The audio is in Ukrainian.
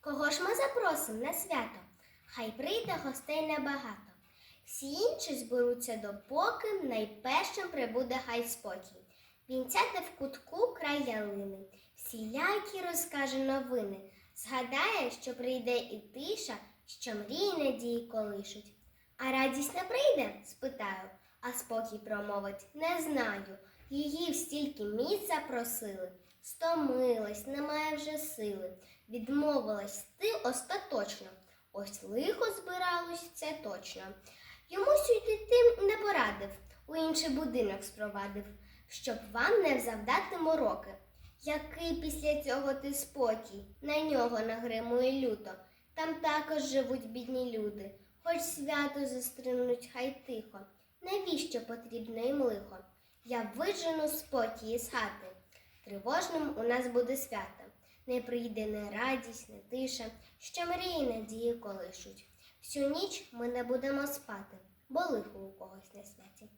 Кого ж ми запросимо на свято? Хай прийде гостей небагато. Всі інші зберуться допоки найпершим прибуде хай спокій. Він сяде в кутку край ялини, всілякі розкаже новини. Згадає, що прийде і тиша, що мрії надії колишуть. А радість не прийде? спитаю, а спокій промовить не знаю. Її в стільки місць запросили. Стомилась, немає вже сили. Відмовилась ти остаточно. Ось лихо збиралось, це точно. Йому сюди ти не порадив, у інший будинок спровадив, щоб вам не завдати мороки. Який після цього ти спокій, на нього нагримує люто. Там також живуть бідні люди, хоч свято зустрінуть хай тихо. Навіщо потрібно їм лихо? Я вижену спокій із хати. Тривожним у нас буде свято. Не прийде не радість, не тиша, що мрії надії колишуть. Всю ніч ми не будемо спати, бо лихо у когось на святі.